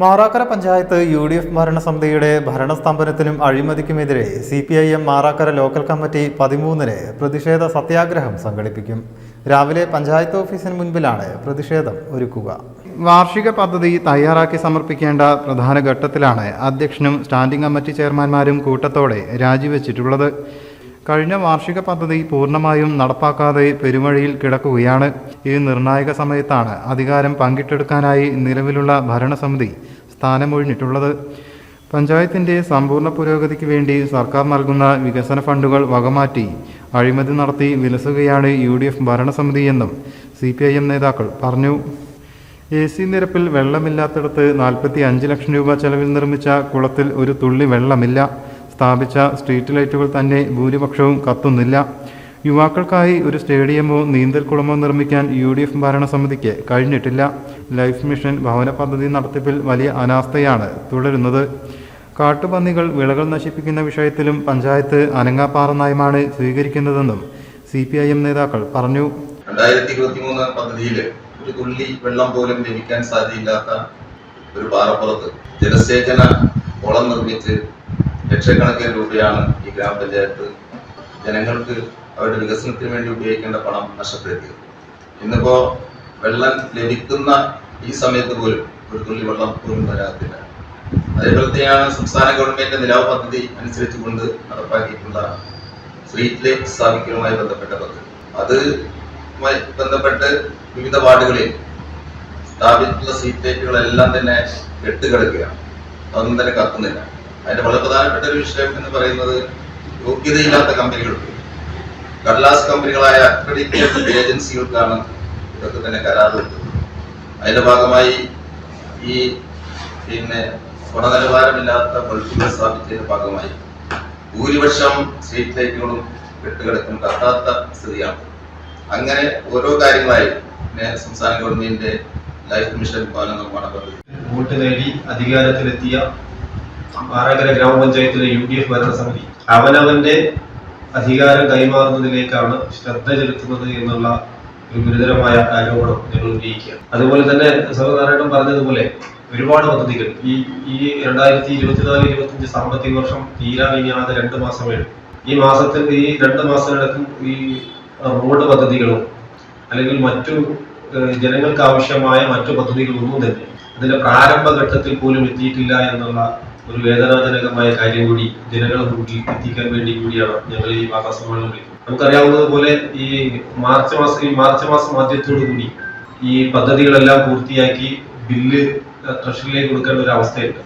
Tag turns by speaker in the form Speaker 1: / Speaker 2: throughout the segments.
Speaker 1: Marakkara panchayat U D F ഭരണസമിതിയുടെ ഭരണസ്തംഭനത്തിനും അഴിമതിക്കുമെതിരെ C P I M Marakkara local committee പതിമൂന്നിന് പ്രതിഷേധ സത്യാഗ്രഹം സംഘടിപ്പിക്കും. രാവിലെ പഞ്ചായത്ത് ഓഫീസിന് മുൻപിലാണ് പ്രതിഷേധം ഒരുക്കുക. വാർഷിക പദ്ധതി തയ്യാറാക്കി സമർപ്പിക്കേണ്ട പ്രധാന ഘട്ടത്തിലാണ് അധ്യക്ഷനും സ്റ്റാൻഡിംഗ് കമ്മിറ്റി ചെയർമാൻമാരും കൂട്ടത്തോടെ രാജിവെച്ചിട്ടുള്ളത്. കഴിഞ്ഞ വാർഷിക പദ്ധതി പൂർണമായും നടപ്പാക്കാതെ പെരുമഴയിൽ കിടക്കുകയാണ്. ഈ നിർണായക സമയത്താണ് അധികാരം പങ്കിട്ടെടുക്കാനായി നിലവിലുള്ള ഭരണസമിതി സ്ഥാനമൊഴിഞ്ഞിട്ടുള്ളത്. പഞ്ചായത്തിന്റെ സമ്പൂർണ പുരോഗതിക്ക് വേണ്ടി സർക്കാർ നൽകുന്ന വികസന ഫണ്ടുകൾ വകമാറ്റി അഴിമതി നടത്തി വിലസുകയാണ് യു ഡി എഫ് ഭരണസമിതിയെന്നും സി പി ഐ എം നേതാക്കൾ പറഞ്ഞു. എ സി നിരപ്പിൽ വെള്ളമില്ലാത്തിടത്ത് നാൽപ്പത്തി അഞ്ച് ലക്ഷം രൂപ ചെലവിൽ നിർമ്മിച്ച കുളത്തിൽ ഒരു തുള്ളി വെള്ളമില്ല. സ്ഥാപിച്ച സ്ട്രീറ്റ് ലൈറ്റുകൾ തന്നെ ഭൂരിപക്ഷവും കത്തുന്നില്ല. യുവാക്കൾക്കായി ഒരു സ്റ്റേഡിയമോ നീന്തൽക്കുളമോ നിർമ്മിക്കാൻ യു ഡി എഫ് ഭരണസമിതിക്ക് കഴിഞ്ഞിട്ടില്ല. ലൈഫ് മിഷൻ ഭവന പദ്ധതി നടത്തിപ്പിൽ വലിയ അനാസ്ഥയാണ് തുടരുന്നത്. കാട്ടുപന്നികൾ വിളകൾ നശിപ്പിക്കുന്ന വിഷയത്തിലും പഞ്ചായത്ത് അനങ്ങാപ്പാറ നയമാണ് സ്വീകരിക്കുന്നതെന്നും സി പി ഐ എം നേതാക്കൾ പറഞ്ഞു.
Speaker 2: രണ്ടായിരത്തി ഇരുപത്തി മൂന്ന് പദ്ധതിയിൽ ഒരു തുള്ളി വെള്ളം പോലും ലഭിക്കാൻ സാധ്യതയില്ലാത്ത ഒരു പാറപ്പുറത്ത് ജലസേചന കുളം നിർമ്മിച്ച് ലക്ഷക്കണക്കിന് രൂപയാണ് ഈ ഗ്രാമപഞ്ചായത്ത് ജനങ്ങൾക്ക് അവരുടെ വികസനത്തിന് വേണ്ടി ഉപയോഗിക്കേണ്ട പണം നഷ്ടപ്പെടുത്തിയത്. ഇന്നിപ്പോ വെള്ളം ലഭിക്കുന്ന ഈ സമയത്ത് പോലും ഒരു തുള്ളി വെള്ളം പോലും വരാത്തില്ല അതേപോലത്തെയാണ് സംസ്ഥാന ഗവൺമെന്റ് നിലാവ് പദ്ധതി അനുസരിച്ചുകൊണ്ട് നടപ്പാക്കിയിട്ടുള്ള സ്ട്രീറ്റ് ലൈറ്റ് സ്ഥാപിക്കലുമായി ബന്ധപ്പെട്ട പദ്ധതി. അത് ബന്ധപ്പെട്ട് വിവിധ വാർഡുകളിൽ സ്ഥാപിച്ചിട്ടുള്ള സ്ട്രീറ്റ് ലൈറ്റുകളെല്ലാം തന്നെ കെട്ടുകിടക്കുകയാണ്. അതൊന്നും തന്നെ കത്തുന്നില്ല. അതിന്റെ വളരെ പ്രധാനപ്പെട്ട ഒരു വിഷയം എന്ന് പറയുന്നത് യോഗ്യതയില്ലാത്ത കമ്പനികൾക്ക് കടലാസ് കമ്പനികളായ അക്രഡിറ്റഡ് ഏജൻസികൾക്കാണ് ഇതൊക്കെ തന്നെ കരാർ കൊടുത്തത്. അതിന്റെ ഭാഗമായി ഈ പിന്നെ ഗുണനിലവാരമില്ലാത്ത ബൾബുകൾ സ്ഥാപിച്ചതിന്റെ ഭാഗമായി ഭൂരിപക്ഷം സ്ട്രീറ്റ് ലൈറ്റുകളും കെട്ടുകിടക്കും കത്താത്ത സ്ഥിതിയാണ്. അങ്ങനെ ഓരോ കാര്യങ്ങളായി സംസ്ഥാന ഗവൺമെന്റിന്റെ ലൈഫ് മിഷൻ ഭവന നിർമ്മാണ പദ്ധതി.
Speaker 3: വോട്ട് നേടി അധികാരത്തിലെത്തിയ മാറാകര ഗ്രാമപഞ്ചായത്തിലെ യു ഡി എഫ് ഭരണസമിതി അവനവന്റെ അധികാരം കൈമാറുന്നതിലേക്കാണ് ശ്രദ്ധ ചെലുത്തുന്നത് എന്നുള്ള ഒരു ഗുരുതരമായ ആരോപണം ഞങ്ങൾ ഉന്നയിക്കുക അതുപോലെ തന്നെ സഹനാരായണൻ പറഞ്ഞതുപോലെ ഒരുപാട് പദ്ധതികൾ. ഈ ഈ രണ്ടായിരത്തി ഇരുപത്തിനാല് ഇരുപത്തിയഞ്ച് സാമ്പത്തിക വർഷം തീരാൻ ഇനിയാതെ രണ്ട് മാസം വേണം ഈ മാസത്തിൽ ഈ രണ്ട് മാസത്തിനടക്കം ഈ റോഡ് പദ്ധതികളും അല്ലെങ്കിൽ മറ്റു ജനങ്ങൾക്ക് ആവശ്യമായ മറ്റു പദ്ധതികളൊന്നും തന്നെ അതിന്റെ പ്രാരംഭഘട്ടത്തിൽ പോലും എത്തിയിട്ടില്ല എന്നുള്ള ഒരു വേദനാജനകമായ കാര്യം കൂടി ജനങ്ങളെ മുന്നിൽ എത്തിക്കാൻ വേണ്ടി കൂടിയാണ് ഞങ്ങൾ ഈ വാർത്താസമ്മേളനം വിളിക്കുന്നത്. നമുക്കറിയാവുന്നതുപോലെ ഈ മാർച്ച് മാസം ഈ മാർച്ച് മാസം ആദ്യത്തോടു കൂടി ഈ പദ്ധതികളെല്ലാം പൂർത്തിയാക്കി ബില്ല് ട്രഷറിയിലേക്ക് കൊടുക്കേണ്ട ഒരു അവസ്ഥയുണ്ട്.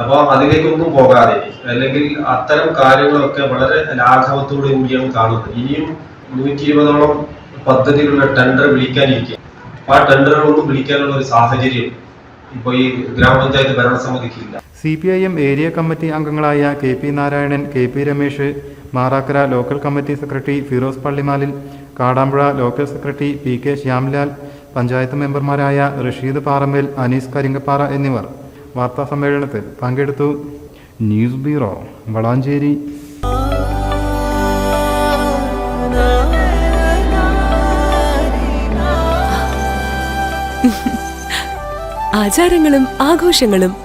Speaker 3: അപ്പോൾ അതിലേക്കൊന്നും പോകാതെ അല്ലെങ്കിൽ അത്തരം കാര്യങ്ങളൊക്കെ വളരെ ലാഘവത്തോടു കൂടിയാണ് കാണുന്നത്. ഇനിയും നൂറ്റി ഇരുപതോളം പദ്ധതികളുടെ ടെൻഡർ വിളിക്കാനിരിക്കുക അപ്പൊ ആ ടെൻഡറുകളൊന്നും വിളിക്കാനുള്ള ഒരു സാഹചര്യം ഇപ്പൊ ഈ ഗ്രാമപഞ്ചായത്ത് ഭരണസമിതിക്കില്ല.
Speaker 1: C P I M area committee അംഗങ്ങളായ K P Narayanan K P Ramesh Marakkara local committee secretary Firoz Pallimalil Kadampuzha local secretary P K Shyamlal panchayat മെമ്പർമാരായ റഷീദ് പാറമ്മൽ അനീസ് കരിങ്കപ്പാറ എന്നിവർ വാർത്താ സമ്മേളനത്തിൽ പങ്കെടുത്തു. ന്യൂസ് ബ്യൂറോ വളാഞ്ചേരി.
Speaker 4: ആചാരങ്ങളും ആഘോഷങ്ങളും